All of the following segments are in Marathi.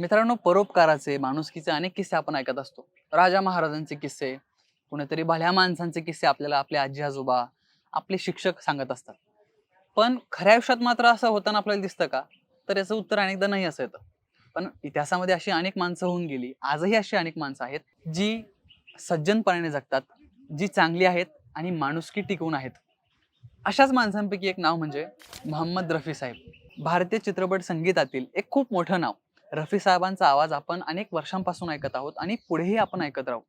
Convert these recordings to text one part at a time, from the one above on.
मित्रांनो परोपकाराचे माणुसकीचे अनेक किस्से आपण ऐकत असतो. राजा महाराजांचे किस्से कुणीतरी भल्या माणसांचे किस्से आपल्याला आपले आजी आजोबा आपले शिक्षक सांगत असतात. पण खऱ्या आयुष्यात मात्र असं होताना आपल्याला दिसतं का? तर याचं उत्तर अनेकदा नाही असं येतं. पण इतिहासामध्ये अशी अनेक माणसं होऊन गेली. आजही अशी अनेक माणसं आहेत जी सज्जनपणाने जगतात जी चांगली आहेत आणि माणुसकी टिकवून आहेत. अशाच माणसांपैकी एक नाव म्हणजे मोहम्मद रफी साहेब. भारतीय चित्रपट संगीतातील एक खूप मोठं नाव. रफी साहेबांचा आवाज आपण अनेक वर्षांपासून ऐकत आहोत आणि पुढेही आपण ऐकत राहू.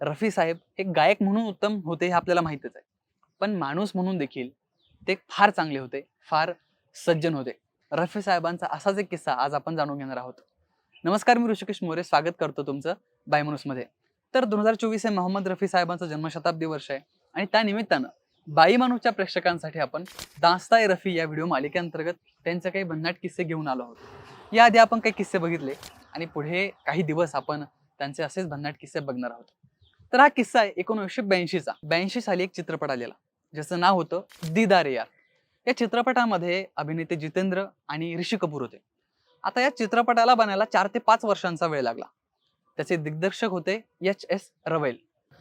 रफी साहेब हे गायक म्हणून उत्तम होते हे आपल्याला माहितच आहे. पण माणूस म्हणून देखील ते फार चांगले होते फार सज्जन होते. रफी साहेबांचा असाच एक किस्सा आज आपण जाणून घेणार आहोत. नमस्कार मी ऋषिकेश मोरे स्वागत करतो तुमचं बायमनुसमध्ये. तर दोन हजार चोवीस हे मोहम्मद रफी साहेबांचं जन्मशताब्दी वर्ष आहे आणि त्या निमित्तानं बाई माणूसच्या प्रेक्षकांसाठी आपण दास्ताय रफी या व्हिडिओ मालिकेअंतर्गत त्यांचे काही भन्नाट किस्से घेऊन आलो आहोत. याआधी आपण काही किस्से बघितले आणि पुढे काही दिवस आपण त्यांचे असेच भन्नाट किस्से बघणार आहोत. तर हा किस्सा आहे एकोणीसशे ब्याऐंशीचा. ब्याऐंशी साली एक चित्रपट आलेला ज्याचं नाव होतं दिदारे यार. या चित्रपटामध्ये अभिनेते जितेंद्र आणि ऋषी कपूर होते. आता या चित्रपटाला बनायला चार ते पाच वर्षांचा वेळ लागला. त्याचे दिग्दर्शक होते एच एस रवेल.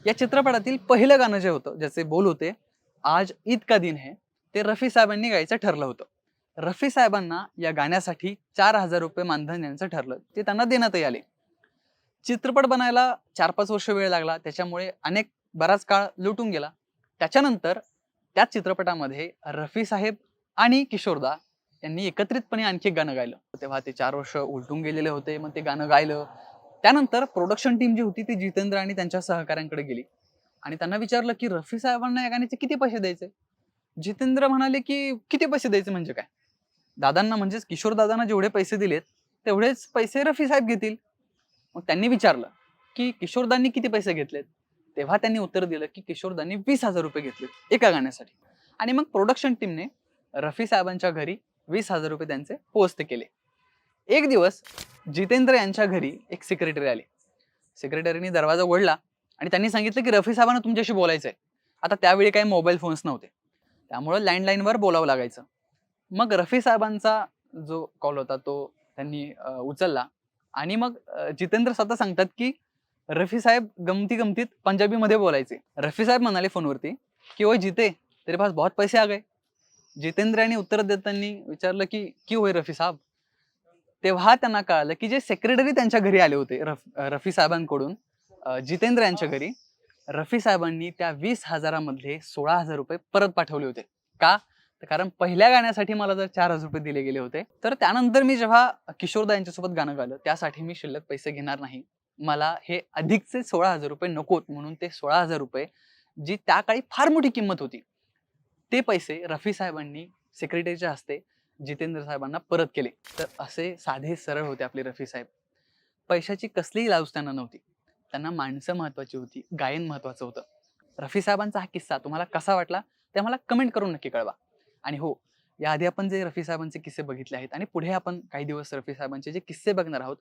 या चित्रपटातील पहिलं गाणं जे होतं ज्याचे बोल होते आज ईद का दिन है ते रफी साहेबांनी गायचं ठरलं होतं. रफी साहेबांना या गाण्यासाठी चार हजार रुपये मानधन देण्याचं ठरलं. ते त्यांना देण्यातही आले. चित्रपट बनायला चार पाच वर्ष वेळ लागला. त्याच्यामुळे अनेक बराच काळ लुटून गेला. त्याच्यानंतर त्याच चित्रपटामध्ये रफी साहेब आणि किशोरदा यांनी एकत्रितपणे आणखी एक गाणं गायलं. तेव्हा ते चार वर्ष उलटून गेलेले होते. मग ते गाणं गायलं. त्यानंतर प्रोडक्शन टीम जी होती ती जितेंद्र आणि त्यांच्या सहकाऱ्यांकडे गेली. आणि त्यांना विचारलं की रफी साहेबांना या गाण्याचे किती पैसे द्यायचे? जितेंद्र म्हणाले की किती पैसे द्यायचे म्हणजे काय? दादांना म्हणजेच किशोर दादांना जेवढे पैसे दिलेत तेवढेच पैसे रफी साहेब घेतील. मग त्यांनी विचारलं की किशोरदांनी किती पैसे घेतलेत? तेव्हा त्यांनी उत्तर दिलं की किशोरदांनी वीस हजार रुपये घेतलेत एका गाण्यासाठी. आणि मग प्रोडक्शन टीमने रफी साहेबांच्या घरी वीस हजार रुपये त्यांचे पोस्ट केले. एक दिवस जितेंद्र यांच्या घरी एक सेक्रेटरी आली. सेक्रेटरीने दरवाजा उघडला आणि त्यांनी सांगितलं की रफी साहेबांना तुमच्याशी बोलायचं आहे आता त्यावेळी काही मोबाईल फोन्स नव्हते. त्यामुळं लँडलाईनवर बोलावं लागायचं. मग रफी साहेबांचा जो कॉल होता तो त्यांनी उचलला. आणि मग जितेंद्र स्वतः सांगतात की रफी साहेब गमती गमतीत पंजाबीमध्ये बोलायचे. रफी साहेब म्हणाले फोनवरती की ओय जिते. तेरे पास बहुत पैसे आ गए. जितेंद्र यांनी उत्तर देताना विचारलं की की होय रफी साहेब? तेव्हा त्यांना कळालं की जे सेक्रेटरी त्यांच्या घरी आले होते रफ रफी साहेबांकडून जितेंद्र यांच्या घरी रफी साहेबांनी त्या वीस हजारामधले सोळा हजार रुपये परत पाठवले होते. का? कारण पहिल्या गाण्यासाठी मला जर चार हजार रुपये दिले गेले होते तर त्यानंतर मी जेव्हा किशोरदा यांच्यासोबत गाणं गालं त्यासाठी मी शिल्लक पैसे घेणार नाही. मला हे अधिकचे सोळा हजार रुपये नकोत म्हणून ते सोळा हजार रुपये जी त्या काळी फार मोठी किंमत होती ते पैसे रफी साहेबांनी सेक्रेटरीच्या हस्ते जितेंद्र साहेबांना परत केले. तर असे साधे सरळ होते आपले रफी साहेब. पैशाची कसलीही लाज त्यांना नव्हती. त्यांना माणसं महत्वाची होती गायन महत्वाचं होतं. रफी साहेबांचा हा किस्सा तुम्हाला कसा वाटला ते मला कमेंट करून नक्की कळवा. आणि हो याआधी आपण जे रफी साहेबांचे किस्से बघितले आहेत आणि पुढे आपण काही दिवस रफी साहेबांचे जे किस्से बघणार आहोत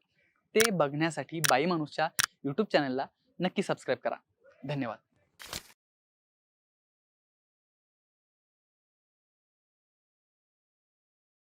ते बघण्यासाठी बाई माणूसच्या यूट्यूब चॅनलला नक्की सबस्क्राईब करा. धन्यवाद.